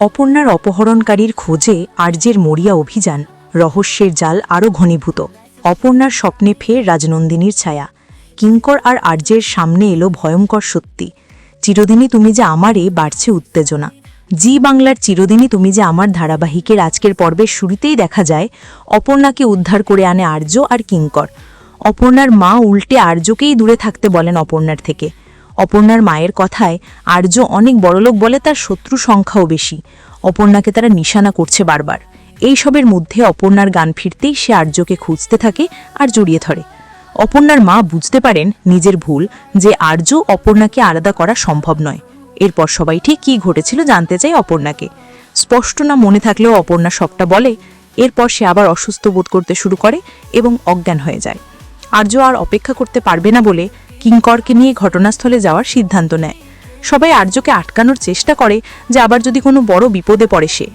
অপর্ণার অপহরণকারীর খোঁজে আর্যের মরিয়া অভিযান। রহস্যের জাল আরও ঘনীভূত। অপর্ণার স্বপ্নে ফের রাজনন্দিনীর ছায়া। কিঙ্কর আর আর্যের সামনে এলো ভয়ঙ্কর সত্যি। চিরদিনই তুমি যে আমারে বাড়ছে উত্তেজনা। জি বাংলার চিরদিনই তুমি যে আমার ধারাবাহিকের আজকের পর্বের শুরুতেই দেখা যায়, অপর্ণাকে উদ্ধার করে আনে আর্য আর কিঙ্কর। অপর্ণার মা উল্টে আর্যকেই দূরে থাকতে বলেন অপর্ণার থেকে। অপর্ণার মায়ের কথায় আর্য অনেক বড়লোক বলে তার শত্রু সংখ্যাও বেশি। অপর্ণাকে তারা নিশানা করছে বারবার। এইসবের মধ্যে অপর্ণার গান ফিরতেই সে আর্যকে খুঁজতে থাকে আর জড়িয়ে ধরে। অপর্ণার মা বুঝতে পারেন নিজের ভুল যে আর্য অপর্ণাকে আলাদা করা সম্ভব নয়। এরপর সবাই ঠিক কী ঘটেছিল জানতে চাই অপর্ণাকে। স্পষ্ট না মনে থাকলেও অপর্ণা সবটা বলে, এরপর সে আবার অসুস্থ বোধ করতে শুরু করে এবং অজ্ঞান হয়ে যায়। আর্য আর অপেক্ষা করতে পারবে না বলে কিঙ্করকে নিয়ে ঘটনাস্থলে যাওয়ার সিদ্ধান্ত নেয়। সবাই আর্যকে আটকানোর চেষ্টা করে যে আবার যদি কোনো বড় বিপদে পড়ে সে।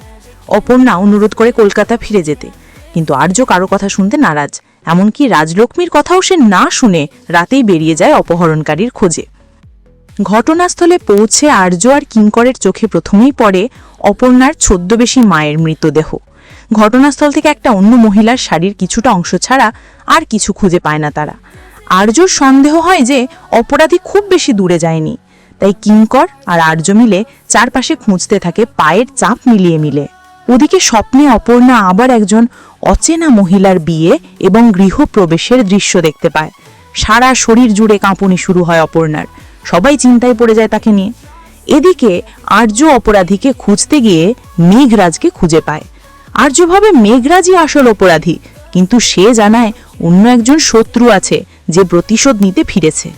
অপর্ণা অনুরোধ করে কলকাতা ফিরে যেতে। কিন্তু আর্য কারও কথা শুনতে নারাজ। এমনকি রাজলক্ষ্মীর কথাও সে না শুনে রাতেই বেরিয়ে যায় অপহরণকারীর খোঁজে। ঘটনাস্থলে পৌঁছে আর্য আর কিঙ্করের চোখে প্রথমেই পড়ে অপর্ণার ছদ্মবেশী মায়ের মৃতদেহ। ঘটনাস্থল থেকে একটা অন্য মহিলার শাড়ির কিছুটা অংশ ছাড়া আর কিছু খুঁজে পায় না তারা। আর্যর সন্দেহ হয় যে অপরাধী খুব বেশি দূরে যায়নি। তাই কিঙ্কর আর আর্য মিলে চারপাশে খুঁজতে থাকে, পায়ের চাপ মিলিয়ে মিলে। ওদিকে স্বপ্নে অপর্ণা আবার একজন অচেনা মহিলার বিয়ে এবং গৃহপ্রবেশের দৃশ্য দেখতে পায়। সারা শরীর জুড়ে কাঁপুনি শুরু হয় অপর্ণার। সবাই চিন্তায় পড়ে যায় তাকে নিয়ে। এদিকে আর্য অপরাধীকে খুঁজতে গিয়ে মেঘরাজকে খুঁজে পায়। আর্য ভাবে, মেঘরাজই আসল অপরাধী। কিন্তু সে জানায়, অন্য একজন শত্রু আছে যে প্রতিশোধ নিতে ফিরেছে।